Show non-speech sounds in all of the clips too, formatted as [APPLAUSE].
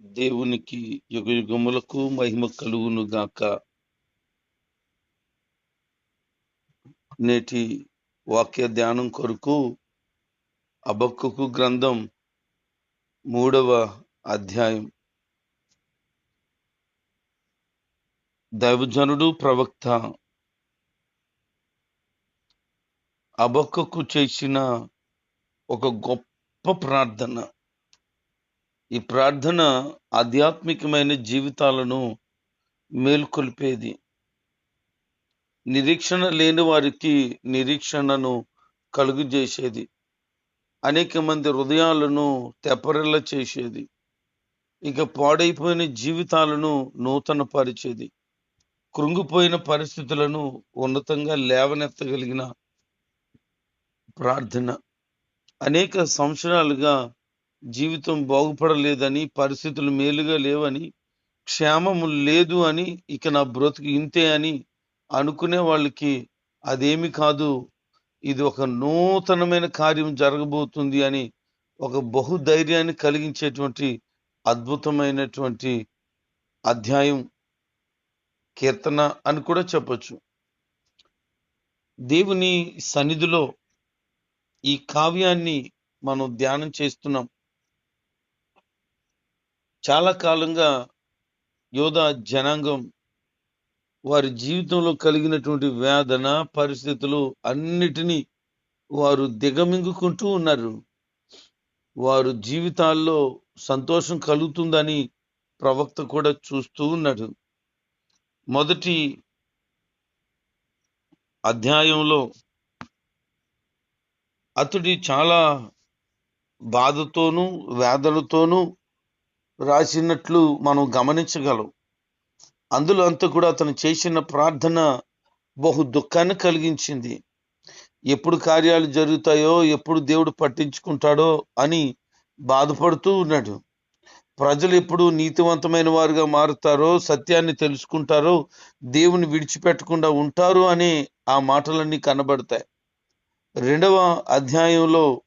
దేవునికి యుగ యుగములకు మహిమ కలుగును గాక. నేటి వాక్య ధ్యానం కొరకు అబక్కుకు గ్రంథం మూడవ అధ్యాయం. దైవజనుడు ప్రవక్త. అబక్కకు చేసిన ఒక గొప్ప ప్రార్థన. ఈ ప్రార్థన ఆధ్యాత్మికమైన జీవితాలను మేల్కొల్పేది. నిరీక్షణ లేని వారికి నిరీక్షణను కలుగు చేసేది అనేక మంది హృదయాలను తెపరెల్ల చేసేది. ఇక పాడైపోయిన జీవితాలను నూతన పరిచేది కృంగిపోయిన పరిస్థితులను ఉన్నతంగా లేవనెత్తగలిగిన ప్రార్థన. అనేక సంవత్సరాలుగా జీవితం బాగుపడలేదని పరిస్థితులు మేలుగా లేవని క్షేమము లేదు అని ఇక నా బ్రతుకు ఇంతే అని అనుకునే వాళ్ళకి అదేమి కాదు. ఇది ఒక నూతనమైన కార్యం జరగబోతుంది అని ఒక బహుధైర్యాన్ని కలిగించేటువంటి అద్భుతమైనటువంటి అధ్యాయం కీర్తన అని కూడా చెప్పచ్చు. దేవుని సన్నిధిలో ఈ కావ్యాన్ని మనం ధ్యానం చేస్తున్నాం. చాలా కాలంగా యోధా జనాంగం వారి జీవితంలో కలిగినటువంటి వేదన పరిస్థితులు అన్నిటినీ వారు దిగమింగుకుంటూ ఉన్నారు. వారు జీవితాల్లో సంతోషం కలుగుతుందని ప్రవక్త కూడా చూస్తూ ఉన్నాడు. మొదటి అధ్యాయంలో అతడి చాలా బాధతోనూ వేదనతోనూ రాసినట్లు మనం గమనించగలం. అందులో అంతా కూడా అతను చేసిన ప్రార్థన బహు దుఃఖాన్ని కలిగించింది. ఎప్పుడు కార్యాలు జరుగుతాయో ఎప్పుడు దేవుడు పట్టించుకుంటాడో అని బాధపడుతూ ఉన్నాడు. ప్రజలు ఎప్పుడు నీతివంతమైన వారుగా మారుతారో సత్యాన్ని తెలుసుకుంటారో దేవుని విడిచిపెట్టకుండా ఉంటారు అనే ఆ మాటలన్నీ కనబడతాయి. రెండవ అధ్యాయంలో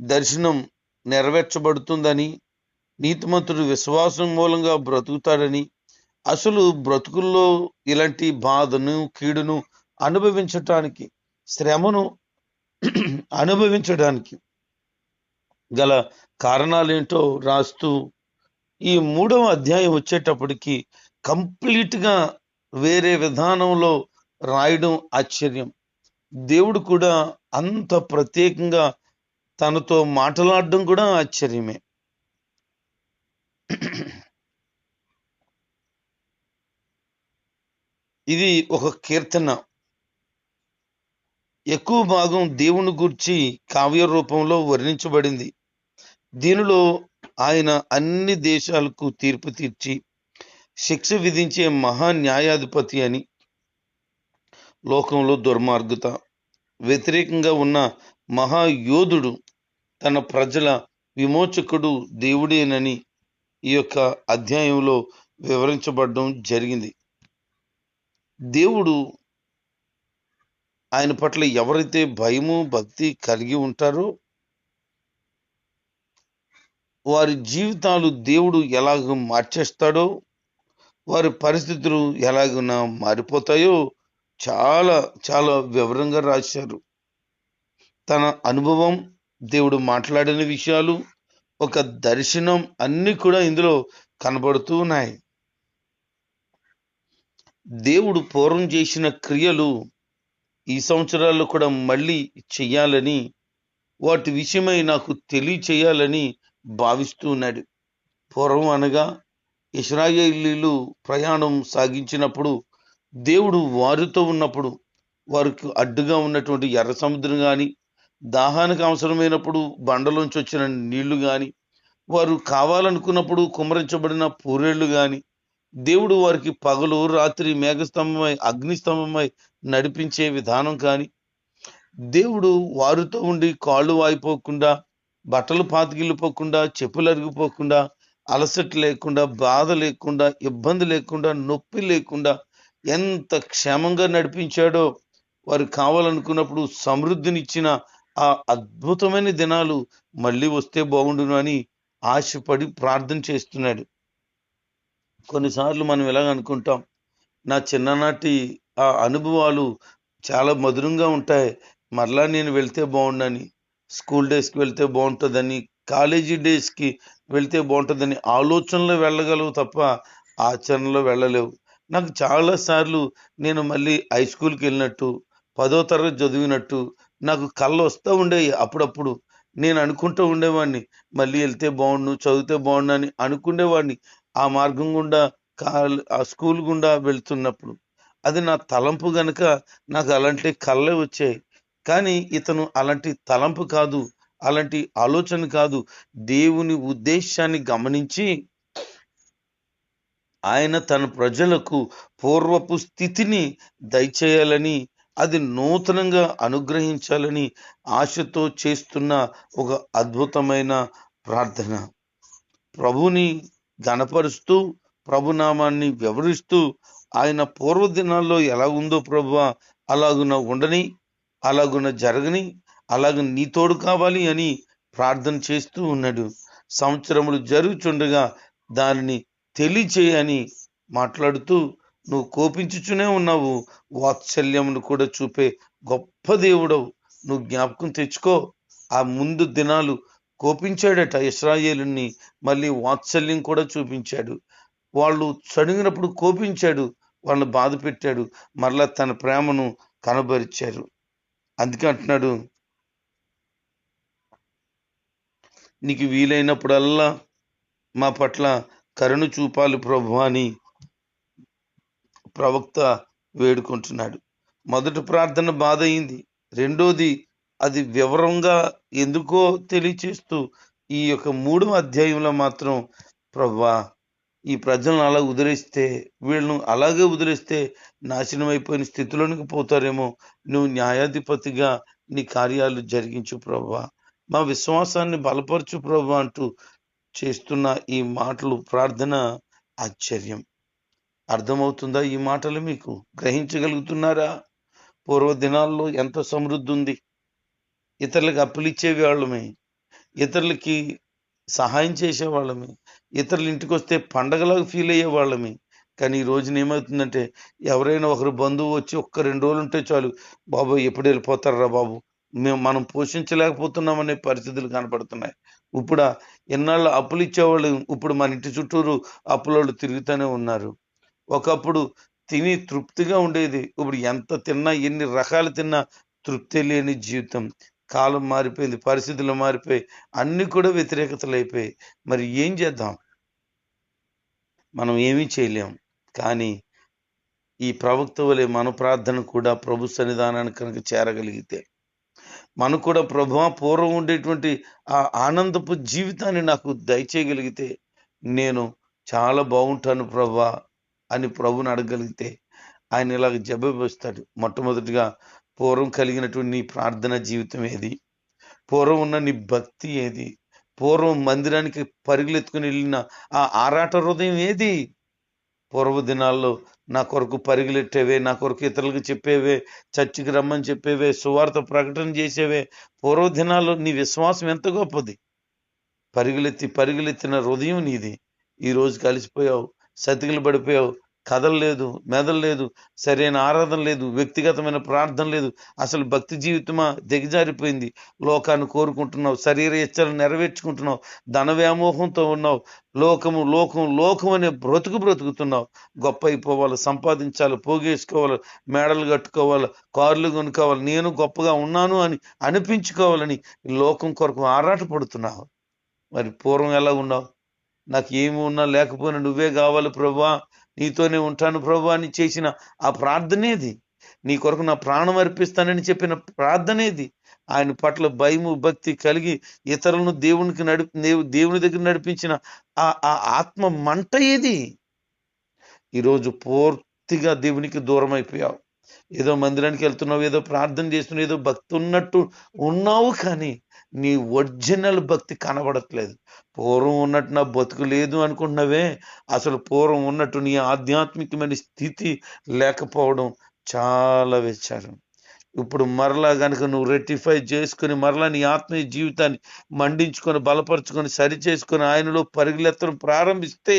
దర్శనం నెరవేర్చబడుతుందని నీతిమంతుడు విశ్వాసం మూలంగా బ్రతుకుతాడని అసలు బ్రతుకుల్లో ఇలాంటి బాధను కీడును అనుభవించటానికి శ్రమను [CLEARS THROAT] అనుభవించడానికి గల కారణాలేంటో రాస్తూ ఈ మూడవ అధ్యాయం వచ్చేటప్పటికి కంప్లీట్గా వేరే విధానంలో రాయడం ఆశ్చర్యం. దేవుడు కూడా అంత ప్రత్యేకంగా తనతో మాట్లాడడం కూడా ఆశ్చర్యమే. ఇది ఒక కీర్తన. ఎక్కువ భాగం దేవుని గురించి కావ్య రూపంలో వర్ణించబడింది. దీనిలో ఆయన అన్ని దేశాలకు తీర్పు తీర్చి శిక్ష విధించే మహా న్యాయాధిపతి అని లోకంలో దుర్మార్గత వ్యతిరేకంగా ఉన్న మహాయోధుడు తన ప్రజల విమోచకుడు దేవుడేనని ఈ యొక్క అధ్యాయంలో వివరించబడడం జరిగింది. దేవుడు ఆయన పట్ల ఎవరైతే భయము భక్తి కలిగి ఉంటారో వారి జీవితాలు దేవుడు ఎలాగ మార్చేస్తాడో వారి పరిస్థితులు ఎలాగున మారిపోతాయో చాలా చాలా వివరంగా రాశారు. తన అనుభవం దేవుడు మాట్లాడిన విషయాలు ఒక దర్శనం అన్నీ కూడా ఇందులో కనబడుతూ ఉన్నాయి. దేవుడు పూర్వం చేసిన క్రియలు ఈ సంవత్సరాల్లో కూడా మళ్ళీ చెయ్యాలని వాటి విషయమై నాకు తెలియచేయాలని భావిస్తూ ఉన్నాడు. పూర్వం అనగా ఇస్రాయేలీలు ప్రయాణం సాగించినప్పుడు దేవుడు వారితో ఉన్నప్పుడు వారికి అడ్డుగా ఉన్నటువంటి ఎర్ర సముద్రం కానీ దాహానికి అవసరమైనప్పుడు బండలోంచి వచ్చిన నీళ్ళు కానీ వారు కావాలనుకున్నప్పుడు కుమరించబడిన పూరేళ్ళు కానీ దేవుడు వారికి పగలు రాత్రి మేఘస్తంభమై అగ్నిస్తంభమై నడిపించే విధానం కానీ దేవుడు వారితో ఉండి కాళ్ళు వాయిపోకుండా బట్టలు పాతికిల్లిపోకుండా చెప్పులు అరిగిపోకుండా అలసట లేకుండా బాధ లేకుండా ఇబ్బంది లేకుండా నొప్పి లేకుండా ఎంత క్షేమంగా నడిపించాడో వారు కావాలనుకున్నప్పుడు సమృద్ధినిచ్చిన ఆ అద్భుతమైన దినాలు మళ్ళీ వస్తే బాగుండును అని ఆశపడి ప్రార్థన చేస్తున్నాడు. కొన్నిసార్లు మనం ఇలాగ అనుకుంటాం నా చిన్ననాటి ఆ అనుభవాలు చాలా మధురంగా ఉంటాయి. మరలా నేను వెళ్తే బాగుండని స్కూల్ డేస్కి వెళ్తే బాగుంటుందని కాలేజీ డేస్కి వెళ్తే బాగుంటుందని ఆలోచనలో వెళ్ళగలవు తప్ప ఆచరణలో వెళ్ళలేవు. నాకు చాలా సార్లు నేను మళ్ళీ హై స్కూల్కి వెళ్ళినట్టు పదో తరగతి చదివినట్టు నాకు కళ్ళు వస్తూ ఉండేవి అప్పుడప్పుడు. నేను అనుకుంటూ ఉండేవాడిని మళ్ళీ వెళ్తే బాగుండు చదివితే బాగుండు అని అనుకునేవాడిని ఆ మార్గం గుండా కాల్ ఆ స్కూల్ గుండా వెళ్తున్నప్పుడు అది నా తలంపు గనుక నాకు అలాంటి కళ్ళే వచ్చాయి. కానీ ఇతను అలాంటి తలంపు కాదు అలాంటి ఆలోచన కాదు. దేవుని ఉద్దేశాన్ని గమనించి ఆయన తన ప్రజలకు పూర్వపు స్థితిని దయచేయాలని అది నూతనంగా అనుగ్రహించాలని ఆశతో చేస్తున్న ఒక అద్భుతమైన ప్రార్థన. ప్రభుని ఘనపరుస్తూ ప్రభునామాన్ని వివరిస్తూ ఆయన పూర్వదినాల్లో ఎలా ఉందో ప్రభు అలాగున ఉండని అలాగున జరగని అలాగ నీ తోడు కావాలి అని ప్రార్థన చేస్తూ ఉన్నాడు. సంవత్సరములు జరుగుచుండగా దానిని తెలియచేయని మాట్లాడుతూ నువ్వు కోపించుచునే ఉన్నావు వాత్సల్యమును కూడా చూపే గొప్ప దేవుడవు. నువ్వు జ్ఞాపకం తెచ్చుకో. ఆ ముందు దినాలు కోపించాడట ఇస్రాయేలుని మళ్ళీ వాత్సల్యం కూడా చూపించాడు. వాళ్ళు చడిగినప్పుడు కోపించాడు వాళ్ళని బాధ పెట్టాడు మరలా తన ప్రేమను కనబరిచారు. అందుకే అంటున్నాడు నీకు వీలైనప్పుడల్లా మా పట్ల కరుణ చూపాలి ప్రభు అని ప్రవక్త వేడుకుంటున్నాడు. మొదటి ప్రార్థన బాధ అయింది. రెండోది అది వివరంగా ఎందుకో తెలియచేస్తూ ఈ యొక్క మూడవ అధ్యాయంలో మాత్రం ప్రభా ఈ ప్రజలను అలా వదిలేస్తే వీళ్ళను అలాగే వదిలేస్తే నాశనం అయిపోయిన స్థితిలోనికి పోతారేమో. నువ్వు న్యాయాధిపతిగా నీ కార్యాలు జరిగించు ప్రభా. మా విశ్వాసాన్ని బలపరచు ప్రభా అంటూ చేస్తున్న ఈ మాటలు ప్రార్థన ఆశ్చర్యం. అర్థమవుతుందా ఈ మాటలు మీకు? గ్రహించగలుగుతున్నారా? పూర్వ దినాల్లో ఎంత సమృద్ధి ఉంది. ఇతరులకు అప్పులిచ్చే వాళ్ళమే ఇతరులకి సహాయం చేసేవాళ్ళమే ఇతరులు ఇంటికి వస్తే పండగలాగా ఫీల్ అయ్యే వాళ్ళమే కానీ ఈ రోజున ఏమవుతుందంటే ఎవరైనా ఒకరు బంధువు వచ్చి ఒక్క రెండు రోజులు ఉంటే చాలు బాబు ఎప్పుడు వెళ్ళిపోతారా బాబు? మేము మనం పోషించలేకపోతున్నామనే పరిస్థితులు కనపడుతున్నాయి. ఇప్పుడు ఎన్నాళ్ళు అప్పులు ఇచ్చేవాళ్ళు ఇప్పుడు మన ఇంటి చుట్టూరు అప్పులోళ్ళు తిరుగుతూనే ఉన్నారు. ఒకప్పుడు తిని తృప్తిగా ఉండేది. ఇప్పుడు ఎంత తిన్నా ఎన్ని రకాలు తిన్నా తృప్తి లేని జీవితం. కాలం మారిపోయింది పరిస్థితులు మారిపోయి అన్ని కూడా వ్యతిరేకతలు అయిపోయాయి. మరి ఏం చేద్దాం? మనం ఏమీ చేయలేం. కానీ ఈ ప్రవక్త వలె మన ప్రార్థన కూడా ప్రభు సన్నిధానానికి కనుక చేరగలిగితే మనకు కూడా ప్రభు పూర్వం ఉండేటువంటి ఆ ఆనందపు జీవితాన్ని నాకు దయచేయగలిగితే నేను చాలా బాగుంటాను ప్రభా అని ప్రభుని అడగలిగితే ఆయన ఇలాగ జవాబిస్తాడు మొట్టమొదటిగా పూర్వం కలిగినటువంటి నీ ప్రార్థన జీవితం ఏది? పూర్వం ఉన్న నీ భక్తి ఏది? పూర్వం మందిరానికి పరుగులెత్తుకుని వెళ్ళిన ఆ ఆరాట హృదయం ఏది? పూర్వ దినాల్లో నా కొరకు పరుగులెట్టేవే నా కొరకు ఇతరులకు చెప్పేవే చర్చికి రమ్మని చెప్పేవే సువార్త ప్రకటన చేసేవే. పూర్వ దినాల్లో నీ విశ్వాసం ఎంత గొప్పది? పరుగులెత్తి పరుగులెత్తిన హృదయం నీది. ఈరోజు కలిసిపోయావు సతికిలు పడిపోయావు కథలు లేదు మెదలు లేదు సరైన ఆరాధన లేదు వ్యక్తిగతమైన ప్రార్థన లేదు. అసలు భక్తి జీవితమా దిగజారిపోయింది. లోకాన్ని కోరుకుంటున్నావు శరీర ఇచ్చలు నెరవేర్చుకుంటున్నావు ధన వ్యామోహంతో ఉన్నావు లోకము లోకం లోకం అనే బ్రతుకు బ్రతుకుతున్నావు. గొప్ప అయిపోవాలి సంపాదించాలి పోగేసుకోవాలి మేడలు కట్టుకోవాలి కార్లు కొనుక్కోవాలి నేను గొప్పగా ఉన్నాను అని అనిపించుకోవాలని లోకం కొరకు ఆరాట పడుతున్నావు మరి పూర్వం ఎలా ఉన్నావు? నాకు ఏమి ఉన్నా లేకపోయినా నువ్వే కావాలి ప్రభా. నీతోనే ఉంటాను ప్రభు అని చేసిన ఆ ప్రార్థనేది. నీ కొరకు నా ప్రాణం అర్పిస్తానని చెప్పిన ప్రార్థనేది. ఆయన పట్ల భయము భక్తి కలిగి ఇతరులను దేవునికి నడిపి దేవుని దగ్గర నడిపించిన ఆ ఆ ఆత్మ మంట ఏది? ఈరోజు పూర్తిగా దేవునికి దూరం అయిపోయావు ఏదో మందిరానికి వెళ్తున్నావు ఏదో ప్రార్థన చేస్తున్నావు ఏదో భక్తి ఉన్నట్టు ఉన్నావు కానీ నీ ఒరిజినల్ భక్తి కనబడట్లేదు. పూర్వం ఉన్నట్టు నా బతుకు లేదు అనుకుంటున్నావే. అసలు పూర్వం ఉన్నట్టు నీ ఆధ్యాత్మికమైన స్థితి లేకపోవడం చాలా విచారం. ఇప్పుడు మరలా కనుక నువ్వు రెట్టిఫై చేసుకుని మరలా నీ ఆత్మీయ జీవితాన్ని మండించుకొని బలపరుచుకొని సరి చేసుకొని ఆయనలో పరుగులెత్తడం ప్రారంభిస్తే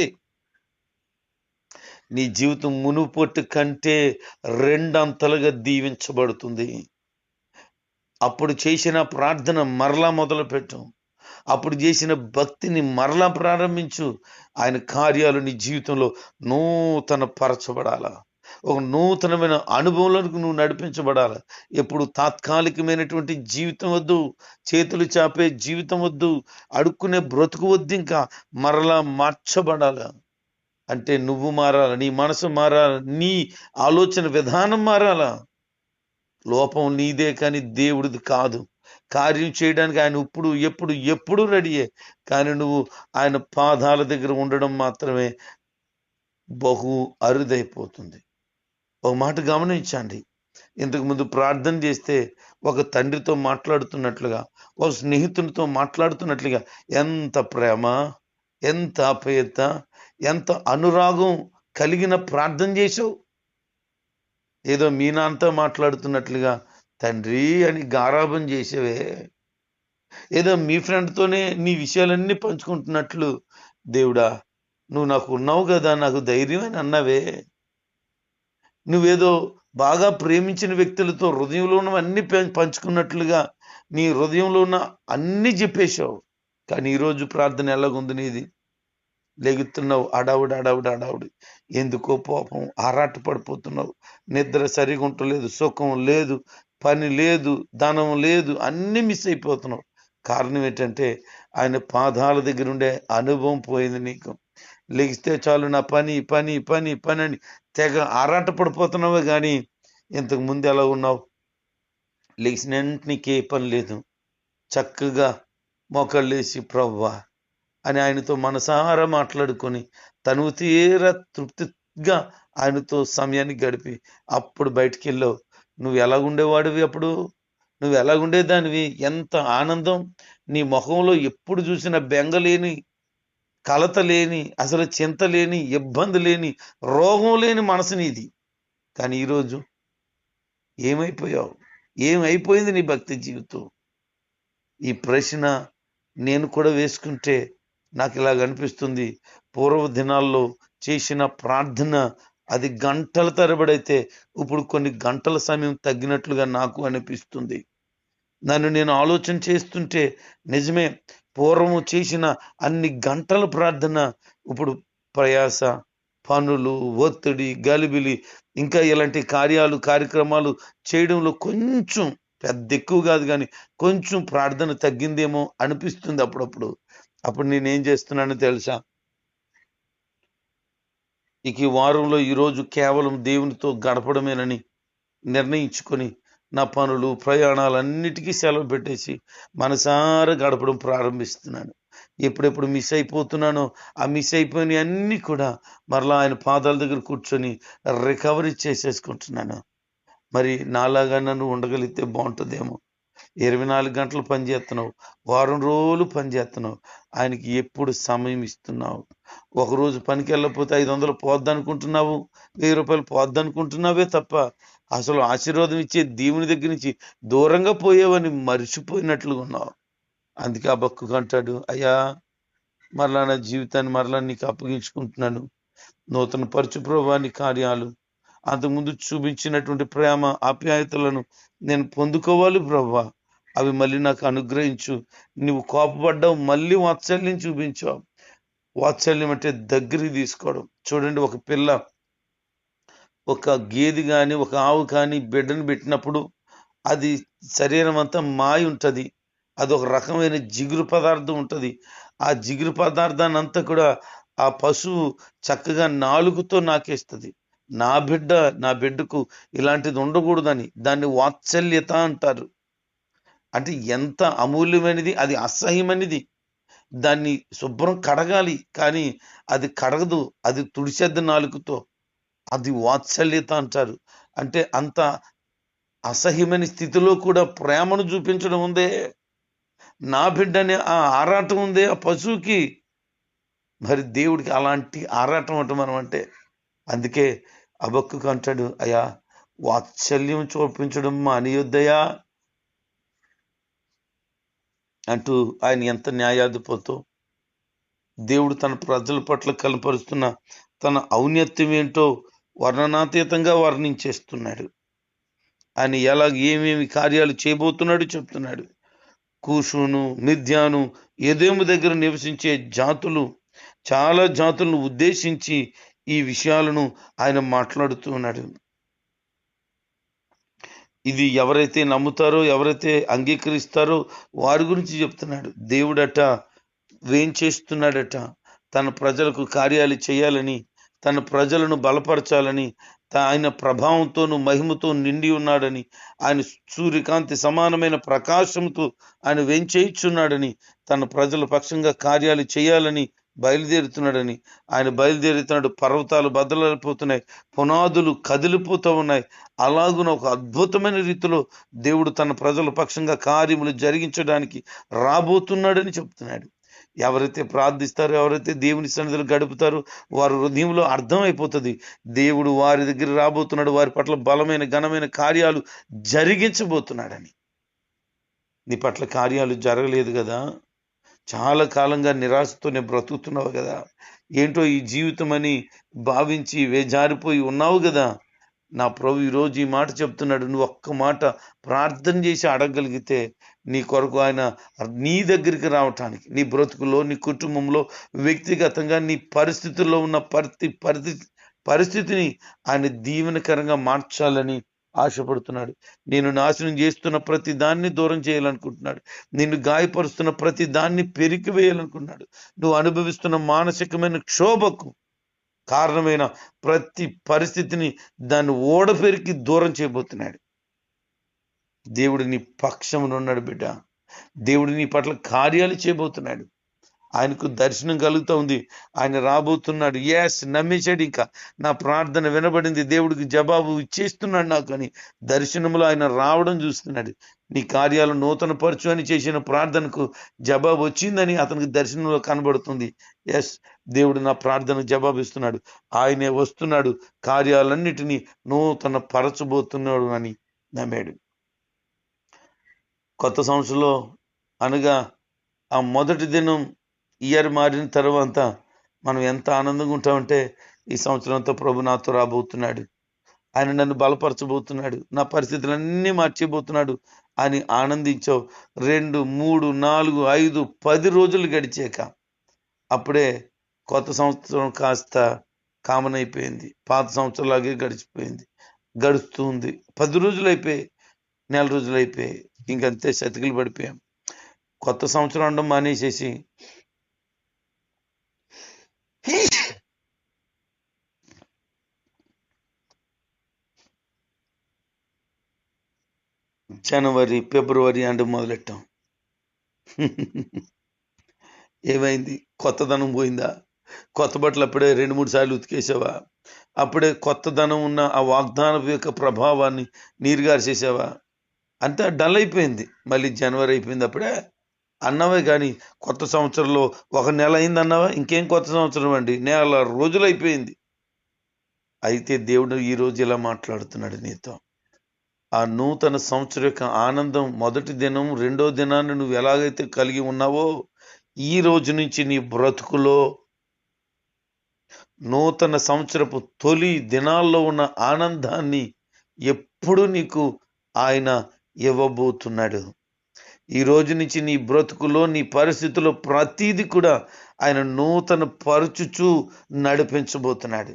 నీ జీవితం మునుపొట్టు కంటే రెండంతలుగా దీవించబడుతుంది. అప్పుడు చేసిన ప్రార్థన మరలా మొదలుపెట్టు. అప్పుడు చేసిన భక్తిని మరలా ప్రారంభించు. ఆయన కార్యాలు నీ జీవితంలో నూతన పరచబడాలా ఒక నూతనమైన అనుభవంలోకి నువ్వు నడిపించబడాలి. ఎప్పుడు తాత్కాలికమైనటువంటి జీవితం వద్దు. చేతులు చాపే జీవితం వద్దు. అడుక్కునే బ్రతుకు వద్దు ఇంకా. మరలా మార్చబడాల. అంటే నువ్వు మారాల నీ మనసు మారాల నీ ఆలోచన విధానం మారాలా. లోపం నీదే కానీ దేవుడిది కాదు. కార్యం చేయడానికి ఆయన ఇప్పుడు ఎప్పుడు ఎప్పుడు రెడీయే కానీ నువ్వు ఆయన పాదాల దగ్గర ఉండడం మాత్రమే బహు అరుదైపోతుంది. ఒక మాట గమనించండి. ఇంతకు ముందు ప్రార్థన చేస్తే ఒక తండ్రితో మాట్లాడుతున్నట్లుగా ఒక స్నేహితునితో మాట్లాడుతున్నట్లుగా ఎంత ప్రేమ ఎంత ఆప్యాయత ఎంత అనురాగం కలిగిన ప్రార్థన చేసావు ఏదో మీ నాన్నతో మాట్లాడుతున్నట్లుగా తండ్రి అని గారాభం చేసేవే. ఏదో మీ ఫ్రెండ్తోనే నీ విషయాలన్నీ పంచుకుంటున్నట్లు. దేవుడా నువ్వు నాకు ఉన్నావు కదా నాకు ధైర్యం అని అన్నావే. నువ్వేదో బాగా ప్రేమించిన వ్యక్తులతో హృదయంలో ఉన్నవన్నీ పంచుకున్నట్లుగా నీ హృదయంలో ఉన్న అన్నీ చెప్పేశావు. కానీ ఈరోజు ప్రార్థన ఎలాగుంది నీది? లెగుతున్నావు అడావుడు అడావుడు అడావుడి. ఎందుకో పాపం ఆరాట పడిపోతున్నావు నిద్ర సరిగా ఉండలేదు సుఖం లేదు పని లేదు ధనం లేదు అన్నీ మిస్ అయిపోతున్నావు కారణం ఏంటంటే ఆయన పాదాల దగ్గర ఉండే అనుభవం పోయింది నీకు. లెగిస్తే చాలు నా పని పని పని పని అని తెగ ఆరాట పడిపోతున్నావే కానీ ఇంతకు ముందు ఎలా ఉన్నావు? లెగిసిన వెంటనే నీకే పని లేదు. చక్కగా మొక్కలు లేచి ప్రవ్వా అని ఆయనతో మనసారా మాట్లాడుకొని తను తీర తృప్తిగా ఆయనతో సమయాన్ని గడిపి అప్పుడు బయటికి వెళ్ళావు. నువ్వు ఎలాగుండేవాడివి అప్పుడు? నువ్వు ఎలాగుండేదానివి? ఎంత ఆనందం! నీ ముఖంలో ఎప్పుడు చూసిన బెంగ లేని కలత లేని అసలు చింత లేని ఇబ్బంది లేని రోగం లేని మనసు నీది. కానీ ఈరోజు ఏమైపోయావు? ఏమైపోయింది నీ భక్తి జీవితం? ఈ ప్రశ్న నేను కూడా వేసుకుంటే నాకు ఇలాగ అనిపిస్తుంది. పూర్వ దినాల్లో చేసిన ప్రార్థన అది గంటల తరబడైతే ఇప్పుడు కొన్ని గంటల సమయం తగ్గినట్లుగా నాకు అనిపిస్తుంది. నన్ను నేను ఆలోచన చేస్తుంటే నిజమే పూర్వము చేసిన అన్ని గంటల ప్రార్థన ఇప్పుడు ప్రయాస పనులు ఒత్తిడి గలిబిలి ఇంకా ఇలాంటి కార్యాలు కార్యక్రమాలు చేయడంలో కొంచెం పెద్ద ఎక్కువ కాదు కానీ కొంచెం ప్రార్థన తగ్గిందేమో అనిపిస్తుంది అప్పుడప్పుడు. అప్పుడు నేనేం చేస్తున్నానో తెలుసా? ఇక ఈ వారంలో ఈరోజు కేవలం దేవునితో గడపడమేనని నిర్ణయించుకొని నా పనులు ప్రయాణాలన్నిటికీ సెలవు పెట్టేసి మనసారా గడపడం ప్రారంభిస్తున్నాను. ఎప్పుడెప్పుడు మిస్ అయిపోతున్నానో ఆ మిస్ అయిపోయిన అన్నీ కూడా మరలా ఆయన పాదాల దగ్గర కూర్చొని రికవరీ చేసేసుకుంటున్నాను. మరి నాలాగా నన్ను ఉండగలిగితే బాగుంటుందేమో? ఇరవై నాలుగు గంటలు పనిచేస్తున్నావు వారం రోజులు పనిచేస్తున్నావు ఆయనకి ఎప్పుడు సమయం ఇస్తున్నావు? ఒకరోజు పనికి వెళ్ళకపోతే ఐదు వందలు పోద్దనుకుంటున్నావు? వెయ్యి రూపాయలు పోద్దనుకుంటున్నావే తప్ప అసలు ఆశీర్వాదం ఇచ్చే దేవుని దగ్గర నుంచి దూరంగా పోయేవని మర్చిపోయినట్లుగా ఉన్నావు. అందుకే ఆ బక్కు అంటాడు అయ్యా మరలా నా జీవితాన్ని మరలా నీకు అప్పగించుకుంటున్నాను. నూతన పరచు ప్రభాని కార్యాలు అంతకుముందు చూపించినటువంటి ప్రేమ ఆప్యాయతలను నేను పొందుకోవాలి ప్రభా. అవి మళ్ళీ నాకు అనుగ్రహించు. నువ్వు కోపపడ్డావు మళ్ళీ వాత్సల్యం చూపించావు. వాత్సల్యం అంటే దగ్గరికి తీసుకోవడం. చూడండి ఒక పిల్ల ఒక గేది కానీ ఒక ఆవు కానీ బిడ్డను పెట్టినప్పుడు అది శరీరం అంతా మాయ ఉంటుంది. అది ఒక రకమైన జిగురు పదార్థం ఉంటుంది. ఆ జిగురు పదార్థాన్ని అంతా కూడా ఆ పశువు చక్కగా నాలుగుతో నాకేస్తుంది. నా బిడ్డ నా బిడ్డకు ఇలాంటిది ఉండకూడదని దాన్ని వాత్సల్యత అంటారు. అంటే ఎంత అమూల్యమైనది అది అసహ్యమైనది. దాన్ని శుభ్రం కడగాలి కానీ అది కడగదు అది తుడిచేద్ది నాలుగుతో అది వాత్సల్యత అంటారు. అంటే అంత అసహ్యమైన స్థితిలో కూడా ప్రేమను చూపించడం ఉందే నా బిడ్డనే ఆ ఆరాటం ఉందే ఆ పశువుకి. మరి దేవుడికి అలాంటి ఆరాటం అంట మనం అంటే అందుకే అబక్కు అంటాడు అయ్యా వాత్సల్యం చూపించడం మానియొద్దయా అంటూ ఆయన ఎంత న్యాయాధిపతో దేవుడు తన ప్రజల పట్ల కనపరుస్తున్న తన ఔన్నత్యం ఏంటో వర్ణనాతీతంగా వర్ణించేస్తున్నాడు. ఆయన ఎలా ఏమేమి కార్యాలు చేయబోతున్నాడు చెప్తున్నాడు. కూషును మిథ్యాను ఎదేము దగ్గర నివసించే జాతులు చాలా జాతులను ఉద్దేశించి ఈ విషయాలను ఆయన మాట్లాడుతున్నాడు ఇది ఎవరైతే నమ్ముతారో ఎవరైతే అంగీకరిస్తారో వారి గురించి చెప్తున్నాడు. దేవుడట వేం చేస్తున్నాడట? తన ప్రజలకు కార్యాలు చేయాలని తన ప్రజలను బలపరచాలని ఆయన ప్రభావంతోను మహిమతో నిండి ఉన్నాడని ఆయన సూర్యకాంతి సమానమైన ప్రకాశంతో ఆయన వెంచేయిచున్నాడని తన ప్రజల పక్షంగా కార్యాలు చేయాలని బయలుదేరుతున్నాడని. ఆయన బయలుదేరుతున్నాడు. పర్వతాలు బద్దలైపోతున్నాయి. పునాదులు కదిలిపోతూ ఉన్నాయి. అలాగున ఒక అద్భుతమైన రీతిలో దేవుడు తన ప్రజల పక్షంగా కార్యములు జరిగించడానికి రాబోతున్నాడని చెప్తున్నాడు. ఎవరైతే ప్రార్థిస్తారో ఎవరైతే దేవుని సన్నిధిలో గడుపుతారో వారి హృదయంలో అర్థమైపోతుంది. దేవుడు వారి దగ్గర రాబోతున్నాడు. వారి పట్ల బలమైన ఘనమైన కార్యాలు జరిగించబోతున్నాడని. నీ పట్ల కార్యాలు జరగలేదు కదా? చాలా కాలంగా నిరాశతోనే బ్రతుకుతున్నావు కదా. ఏంటో ఈ జీవితం అని భావించి వేజారిపోయి ఉన్నావు కదా. నా ప్రభు ఈరోజు ఈ మాట చెప్తున్నాడు. నువ్వు ఒక్క మాట ప్రార్థన చేసి అడగగలిగితే నీ కొరకు ఆయన నీ దగ్గరికి రావటానికి నీ బ్రతుకులో నీ కుటుంబంలో వ్యక్తిగతంగా నీ పరిస్థితుల్లో ఉన్న ప్రతి పరిస్థితి పరిస్థితిని ఆయన దీవెనకరంగా మార్చాలని ఆశపడుతున్నాడు. నేను నాశనం చేస్తున్న ప్రతి దాన్ని దూరం చేయాలనుకుంటున్నాడు. నిన్ను గాయపరుస్తున్న ప్రతి దాన్ని పెరికి వేయాలనుకున్నాడు నువ్వు అనుభవిస్తున్న మానసికమైన క్షోభకు కారణమైన ప్రతి పరిస్థితిని దాన్ని ఓడపెరికి దూరం చేయబోతున్నాడు. దేవుడు నీ పక్షమున ఉన్నాడు బిడ్డ. దేవుడు నీ పట్ల కార్యాలు చేయబోతున్నాడు. ఆయనకు దర్శనం కలుగుతూ ఉంది. ఆయన రాబోతున్నాడు. ఎస్ నమ్మించాడు ఇంకా. నా ప్రార్థన వినబడింది. దేవుడికి జవాబు ఇచ్చేస్తున్నాడు నాకు అని దర్శనంలో ఆయన రావడం చూస్తున్నాడు. నీ కార్యాలు నూతన పరచు అని చేసిన ప్రార్థనకు జవాబు వచ్చిందని అతనికి దర్శనంలో కనబడుతుంది. ఎస్ దేవుడు నా ప్రార్థనకు జవాబు ఇస్తున్నాడు. ఆయనే వస్తున్నాడు. కార్యాలన్నిటినీ నూతన పరచబోతున్నాడు అని నమ్మాడు. కొత్త సంవత్సరంలో అనగా ఆ మొదటి దినం ఇయర్ మారిన తర్వాత మనం ఎంత ఆనందంగా ఉంటామంటే ఈ సంవత్సరంతో ప్రభు నాతో రాబోతున్నాడు. ఆయన నన్ను బలపరచబోతున్నాడు. నా పరిస్థితులన్నీ మార్చిపోతున్నాడు అని ఆనందించావు. రెండు మూడు నాలుగు ఐదు పది రోజులు గడిచాక అప్పుడే కొత్త సంవత్సరం కాస్త కామన్ అయిపోయింది పాత సంవత్సరంలాగే గడిచిపోయింది. గడుస్తుంది పది రోజులు అయిపోయి నెల రోజులు అయిపోయి ఇంకంతే సతికిలు పడిపోయాం. కొత్త సంవత్సరం ఉండడం మానేసేసి జనవరి ఫిబ్రవరి అండ్ మొదలెట్టాం. ఏమైంది? కొత్తదనం పోయిందా? కొత్త బట్టలు అప్పుడే రెండు మూడు సార్లు ఉతికేసావా? అప్పుడే కొత్తదనం ఉన్న ఆ వాగ్దానం యొక్క ప్రభావాన్ని నీరుగార్చేసావా అంతా డల్ అయిపోయింది. మళ్ళీ జనవరి అయిపోయింది అప్పుడే. అన్నవే కానీ కొత్త సంవత్సరంలో ఒక నెల అయింది అన్నావా? ఇంకేం కొత్త సంవత్సరం అండి? నెల రోజులు అయిపోయింది. అయితే దేవుడు ఈ రోజు ఇలా మాట్లాడుతున్నాడు నీతో. ఆ నూతన సంవత్సరం యొక్క ఆనందం మొదటి దినం రెండో దినాన్ని నువ్వు ఎలాగైతే కలిగి ఉన్నావో ఈ రోజు నుంచి నీ బ్రతుకులో నూతన సంవత్సరపు తొలి దినాల్లో ఉన్న ఆనందాన్ని ఎప్పుడు నీకు ఆయన ఇవ్వబోతున్నాడు. ఈ రోజు నుంచి నీ బ్రతుకులో నీ పరిస్థితుల్లో ప్రతీది కూడా ఆయన నూతన పరుచుచూ నడిపించబోతున్నాడు.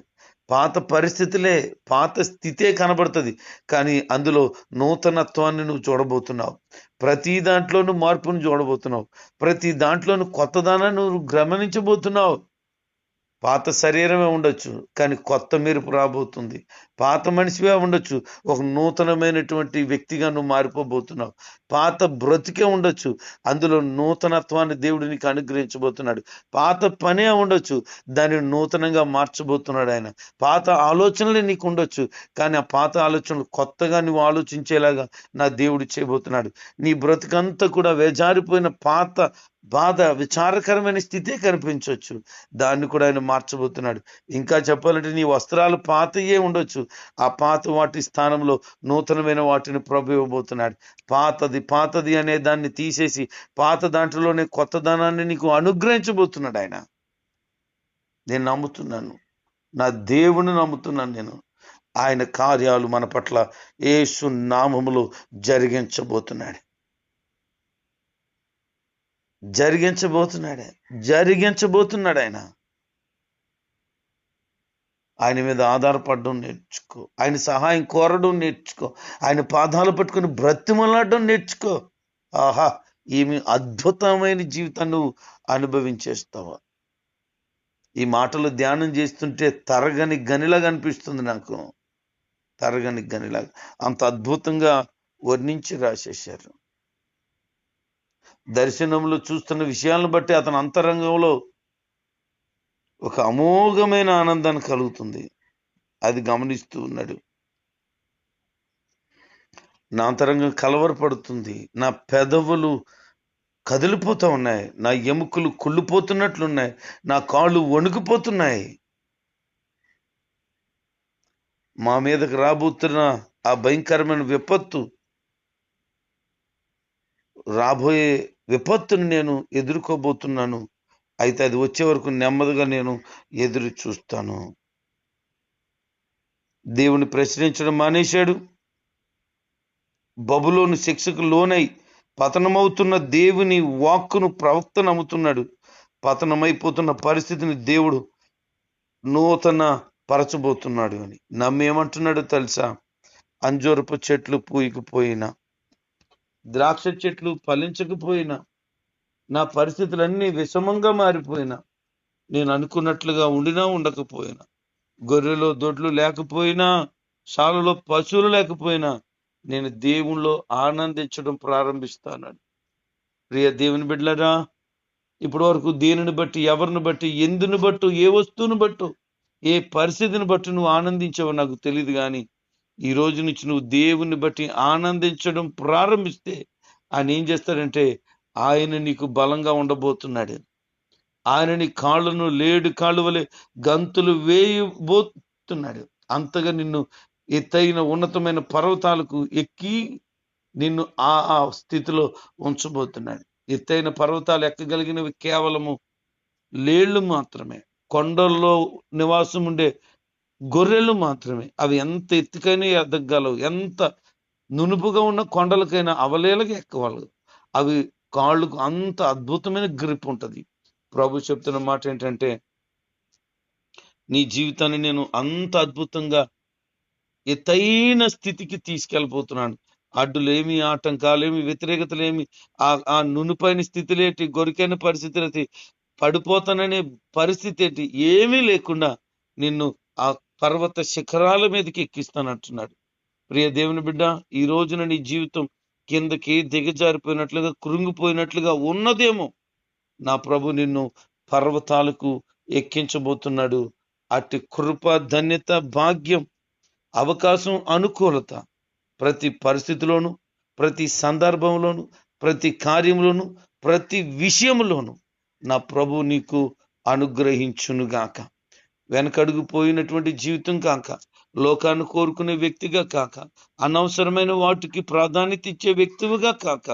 పాత పరిస్థితులే పాత స్థితే కనబడుతుంది. కానీ అందులో నూతనత్వాన్ని నువ్వు చూడబోతున్నావు. ప్రతి దాంట్లోనూ మార్పును చూడబోతున్నావు. ప్రతి దాంట్లోనూ కొత్తదానాన్ని నువ్వు గమనించబోతున్నావు. పాత శరీరమే ఉండొచ్చు కానీ కొత్త మెరుపు రాబోతుంది. పాత మనిషివే ఉండొచ్చు. ఒక నూతనమైనటువంటి వ్యక్తిగా నువ్వు మారిపోబోతున్నావు. పాత బ్రతికే ఉండొచ్చు. అందులో నూతనత్వాన్ని దేవుడు నీకు అనుగ్రహించబోతున్నాడు. పాత పనే ఉండొచ్చు. దాన్ని నూతనంగా మార్చబోతున్నాడు ఆయన. పాత ఆలోచనలే నీకు ఉండొచ్చు. కానీ ఆ పాత ఆలోచనలు కొత్తగా నువ్వు ఆలోచించేలాగా నా దేవుడు చేయబోతున్నాడు. నీ బ్రతుకంతా కూడా వేజారిపోయిన పాత బాధ విచారకరమైన స్థితే కనిపించవచ్చు దాన్ని కూడా ఆయన మార్చబోతున్నాడు. ఇంకా చెప్పాలంటే నీ వస్త్రాలు పాతయే ఉండొచ్చు. ఆ పాత వాటి స్థానంలో నూతనమైన వాటిని ప్రభు ఇవ్వబోతున్నాడు. పాతది పాతది అనే దాన్ని తీసేసి పాత దాంట్లోనే కొత్త ధనాన్ని నీకు అనుగ్రహించబోతున్నాడు ఆయన. నేను నమ్ముతున్నాను. నా దేవుని నమ్ముతున్నాను నేను. ఆయన కార్యాలు మన పట్ల యేసు నామములో జరిగించబోతున్నాడు. జరిగించబోతున్నాడే. జరిగించబోతున్నాడు ఆయన. ఆయన మీద ఆధారపడడం నేర్చుకో. ఆయన సహాయం కోరడం నేర్చుకో. ఆయన పాదాలు పట్టుకుని బ్రతిమలాడడం నేర్చుకో. ఆహా ఈమె అద్భుతమైన జీవితాన్ని నువ్వు అనుభవించేస్తావా? ఈ మాటలు ధ్యానం చేస్తుంటే తరగని గనిలాగా అనిపిస్తుంది నాకు. తరగని గనిలాగా. అంత అద్భుతంగా వర్ణించి రాసేశారు. దర్శనంలో చూస్తున్న విషయాలను బట్టి అతని అంతరంగంలో ఒక అమోఘమైన ఆనందాన్ని కలుగుతుంది. అది గమనిస్తూ ఉన్నాడు. నా అంతరంగం కలవరపడుతుంది. నా పెదవులు కదిలిపోతూ ఉన్నాయి. నా ఎముకలు కుళ్ళిపోతున్నట్లున్నాయి. నా కాళ్ళు వణుకుపోతున్నాయి. మా మీదకి రాబోతున్న ఆ భయంకరమైన విపత్తు రాబోయే విపత్తుని నేను ఎదుర్కోబోతున్నాను. అయితే అది వచ్చే వరకు నెమ్మదిగా నేను ఎదురు చూస్తాను. దేవుని ప్రశ్నించడం మానేశాడు. బబులోని శిక్షకు లోనై పతనమవుతున్న దేవుని వాక్కును ప్రవక్త నమ్ముతున్నాడు. పతనమైపోతున్న పరిస్థితిని దేవుడు నూతన పరచబోతున్నాడు అని. నమ్మేమంటున్నాడు తెలుసా? అంజూరపు చెట్లు పూయకపోయినా ద్రాక్ష చెట్లు ఫలించకపోయినా నా పరిస్థితులన్నీ విషమంగా మారిపోయినా నేను అనుకున్నట్లుగా ఉండినా ఉండకపోయినా గొర్రెలో దొడ్లు లేకపోయినా శాలలో పశువులు లేకపోయినా నేను దేవుణ్ణిలో ఆనందించడం ప్రారంభిస్తానని. ప్రియ దేవుని బిడ్డలరా ఇప్పటి వరకు దేనిని బట్టి ఎవరిని బట్టి ఎందుని బట్టు ఏ వస్తువుని బట్టు ఏ పరిస్థితిని బట్టి నువ్వు ఆనందించావో నాకు తెలియదు కానీ ఈ రోజు నుంచి నువ్వు దేవుని బట్టి ఆనందించడం ప్రారంభిస్తే ఆయన ఏం చేస్తాడంటే ఆయన నీకు బలంగా ఉండబోతున్నాడు. ఆయన నీ కాళ్ళను లేడు కాళ్ళు వలె గంతులు వేయబోతున్నాడు. అంతగా నిన్ను ఎత్తైన ఉన్నతమైన పర్వతాలకు ఎక్కి నిన్ను ఆ ఆ స్థితిలో ఉంచబోతున్నాడు. ఎత్తైన పర్వతాలు ఎక్కగలిగినవి కేవలము లేళ్ళు మాత్రమే. కొండల్లో నివాసం ఉండే గొర్రెలు మాత్రమే. అవి ఎంత ఎత్తుకైనా ఎదగలవు ఎంత నునుపుగా ఉన్న కొండలకైనా అవలేలగా ఎక్కగలవు. అవి కాళ్ళకు అంత అద్భుతమైన గ్రిప్ ఉంటుంది. ప్రభు చెప్తున్న మాట ఏంటంటే నీ జీవితాన్ని నేను అంత అద్భుతంగా ఎత్తైన స్థితికి తీసుకెళ్ళిపోతున్నాను అడ్డులేమి ఆటంకాలేమి వ్యతిరేకతలేమి ఆ ఆ నునుపైన స్థితిలేటి గొరికైన పరిస్థితులైతే పడిపోతాననే పరిస్థితి ఏంటి ఏమీ లేకుండా నిన్ను ఆ పర్వత శిఖరాల మీదకి ఎక్కిస్తానంటున్నాడు. ప్రియ దేవుని బిడ్డ ఈ రోజున నీ జీవితం కిందకి దిగజారిపోయినట్లుగా కృంగిపోయినట్లుగా ఉన్నదేమో. నా ప్రభు నిన్ను పర్వతాలకు ఎక్కించబోతున్నాడు. అట్టి కృప ధన్యత భాగ్యం అవకాశం అనుకూలత ప్రతి పరిస్థితిలోను ప్రతి సందర్భంలోను ప్రతి కార్యంలోను ప్రతి విషయంలోను నా ప్రభు నీకు అనుగ్రహించునుగాక. వెనకడుగు పోయినటువంటి జీవితం కాక లోకాన్ని కోరుకునే వ్యక్తిగా కాక అనవసరమైన వాటికి ప్రాధాన్యత ఇచ్చే వ్యక్తివిగా కాక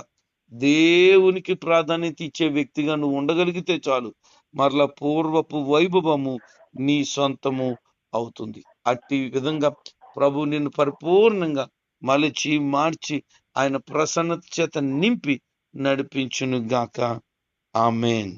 దేవునికి ప్రాధాన్యత ఇచ్చే వ్యక్తిగా నువ్వు ఉండగలిగితే చాలు. మరలా పూర్వపు వైభవము నీ సొంతము అవుతుంది. అట్టి విధంగా ప్రభు నిన్ను పరిపూర్ణంగా మలిచి మార్చి ఆయన ప్రసన్నత చేత నింపి నడిపించును గాక ఆమెన్.